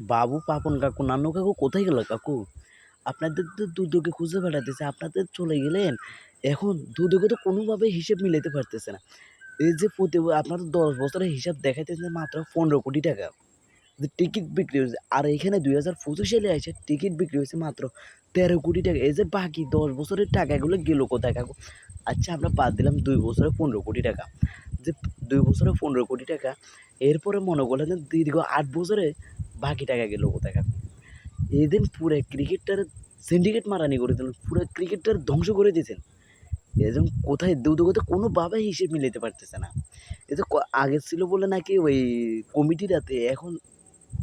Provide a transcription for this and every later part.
বাবু পাপন কাকু, নানু কাকু কোথায় গেল কাকু? আপনাদের তো দুদকে খুঁজে বেড়াতেছে, আপনাদের চলে গেলেন। এখন দুদকে তো কোনোভাবে হিসেব মিলাতে পারতেছে না। এই যে প্রতি আপনাদের দশ বছরের হিসাব দেখাইতেছে মাত্র পনেরো কোটি টাকা। যে টিকিট বিক্রি হয়েছে, আর এখানে দুই হাজার পঁচিশ সালে এসে টিকিট বিক্রি হয়েছে মাত্র তেরো কোটি টাকা। এই যে বাকি দশ বছরের টাকাগুলো গেলো কোথায় কাকু? আচ্ছা আমরা বাদ দিলাম দুই বছরে পনেরো কোটি টাকা। যে দুই বছরে পনেরো কোটি টাকা, এরপরে মনে করলেন দীর্ঘ আট বছরে বাকি টাকা গেল কোথায় এদিন পুরো ক্রিকেটটার সিন্ডিকেট মারানি করে দিলেন, পুরো ক্রিকেটটার ধ্বংস করে দিয়েছেন। এজন কোথায় দুদকতে কোনোভাবে হিসেব মিলাতে পারতেছে না। এ তো আগে ছিল বলে নাকি ওই কমিটির হাতে, এখন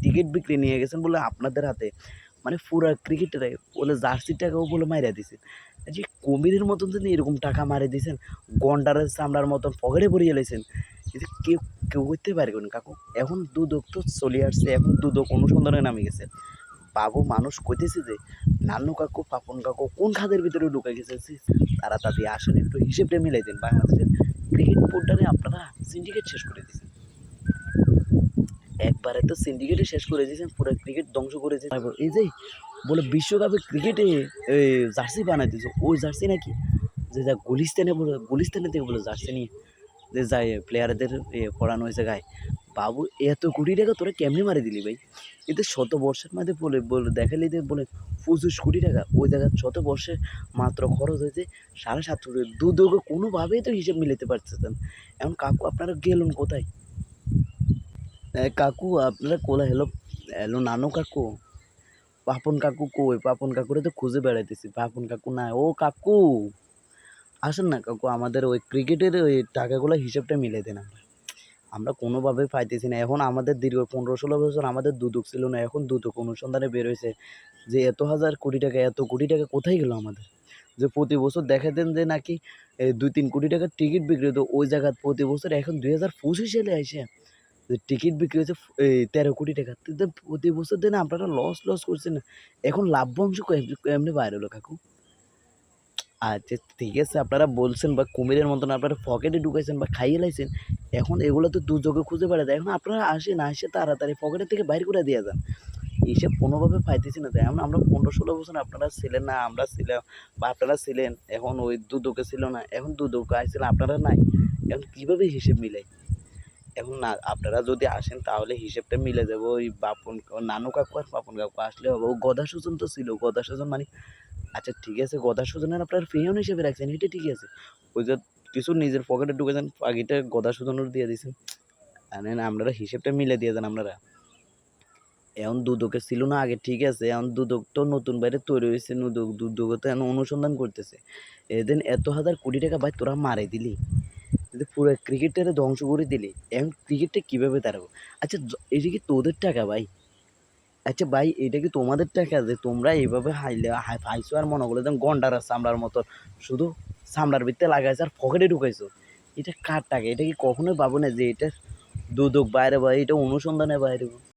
টিকিট বিক্রি নিয়ে গেছেন বলে আপনাদের হাতে। মানে পুরো ক্রিকেটারে বলে জার্সির টাকাও বলে মাইরা দিয়েছেন যে কমিটির মতন যদি এরকম টাকা মারে দিয়েছেন, গন্ডারের চামড়ার মতন পকেটে ভরিয়ে লেছেন এটা কেউ কেউ পারবে না, কাকু। এখন দুদক তো চলে আসছে, এখন দুদক অনুসন্ধানে নামে গেছে। বাবু, মানুষ কইতেছে যে, নানু কাকু, পাপন কাকু কোন খাদের ভিতরে ঢুকে গেছে? তারা তাদের আসলে একটু হিসেবটা মিলাই দেন বাংলাদেশের ক্রিকেট বোর্ডারে আপনারা সিন্ডিকেট শেষ করে দিয়েছেন। একবারে তো সিন্ডিকেটে শেষ করে দিয়েছেন, পুরো ক্রিকেট ধ্বংস করে দিয়েছেন। এই যে বলে বিশ্বকাপে ক্রিকেটে জার্সি বানাই দিয়েছে, ওই জার্সি নাকি? যে যা গুলিস্তানে বলে গুলিস্তানে থেকে বলে জার্সি নিয়ে যে যায় প্লেয়ারদের পড়ানো হয়েছে গায়ে। বাবু, এত কোটি টাকা তোরা কেমনি মারি দিলি ভাই? এতে শত বর্ষের মধ্যে বলে বলে দেখালি যে বলে পঁচিশ কোটি টাকা। ওই জায়গায় শত বর্ষে মাত্র খরচ হয়েছে সাড়ে সাত কোটি। দু দুকে কোনোভাবেই তো হিসেব মিলাতে পারতেছেন এখন কাকু, আপনারা গেলেন কোথায়? কাকু, আপনারা কোলা হ্যালো হ্যালো নানো কাকু। পাপন কাকু কই? পাপন কাকুরে তো খুঁজে বেড়াইতেছি। পাপন কাকু না ও কাকু! আসেন না কাকু, আমাদের ওই ক্রিকেটের ওই টাকাগুলো হিসেবটা মিলাই দেন আমরা। আমরা কোনোভাবে পাইতেছি না। এখন আমাদের দীর্ঘ পনেরো ষোলো বছর আমাদের দুদক ছিল না, এখন দুদক অনুসন্ধানে বের হয়েছে যে এত হাজার কোটি টাকা, এত কোটি টাকা কোথায় গেলো আমাদের? যে প্রতি বছর দেখাতেন যে নাকি দুই তিন কোটি টাকার টিকিট বিক্রি হতো, ওই জায়গায় প্রতি বছর এখন দুই হাজার পঁচিশ সালে আসে যে টিকিট বিক্রি হয়েছে এই তেরো কোটি টাকা। প্রতি বছর দিন আপনারা লস লস করছেন এখন লাভ্যাংশ কেমনি বাইরে হলো কাকু। আচ্ছা ঠিক আছে, আপনারা বলছেন বা কুমিরের মতন আপনারা পকেটে ঢুকাইছেন বা খাইয়ে লাইছেন, এখন এগুলো তো দুযোগে খুঁজে বেড়াতে এখন আপনারা আসেন, আসে তাড়াতাড়ি পকেটের থেকে বাইর করে দিয়ে যান। এসব কোনোভাবে পাইতেছি না, তাই এখন আমরা পনেরো ষোলো বছর আপনারা ছিলেন না, আমরা ছিলাম বা আপনারা ছিলেন, এখন ওই দুদকে ছিল না, এখন দুদকে আসছিলেন আপনারা নাই। এখন কীভাবে হিসেব মিলাই? এখন না, আপনারা যদি আসেন তাহলে হিসেবটা মিলে যাবে। ওই বাপন নানু কাকু আর পাপন কাকু আসলে হবে। ও গদা সুজন তো ছিল। গদা সুজন মানে আচ্ছা ঠিক আছে, গদা সুজনের আপনার ফেয়ন হিসেবে রাখছেন, এটা ঠিক আছে। ওই যে কিছু নিজের পকেটে ঢুকেছেন বাকিটা গদা সুজনের দিয়ে দিয়েছেন জানেন আপনারা হিসেবটা মিলে দিয়ে দেন আপনারা। এখন দুদকে ছিল না আগে, ঠিক আছে। এখন দুদক তো নতুন বাইরে তৈরি হয়েছে। দুদক দুদক তো এখন অনুসন্ধান করতেছে। এদিন এত হাজার কোটি টাকা ভাই তোরা মারে দিলি। কিন্তু পুরো ক্রিকেটটারে ধ্বংস করে দিলে, এখন ক্রিকেটটা কীভাবে দাঁড়াবো? আচ্ছা এটা কি তোদের টাকা ভাই? আচ্ছা ভাই, এটা কি তোমাদের টাকা যে তোমরা এইভাবে হাইলে, হাই পাইছো আর মনে করলে একদম গন্ডার চামড়ার মতো, শুধু চামড়ার ভিতরে লাগাইছো আর ফকেটে ঢুকাইছো? এটা কার টাকা? এটা কি কখনোই পাবো না যে এটা দুদক বাইরে বা এটা অনুসন্ধানে বাইরে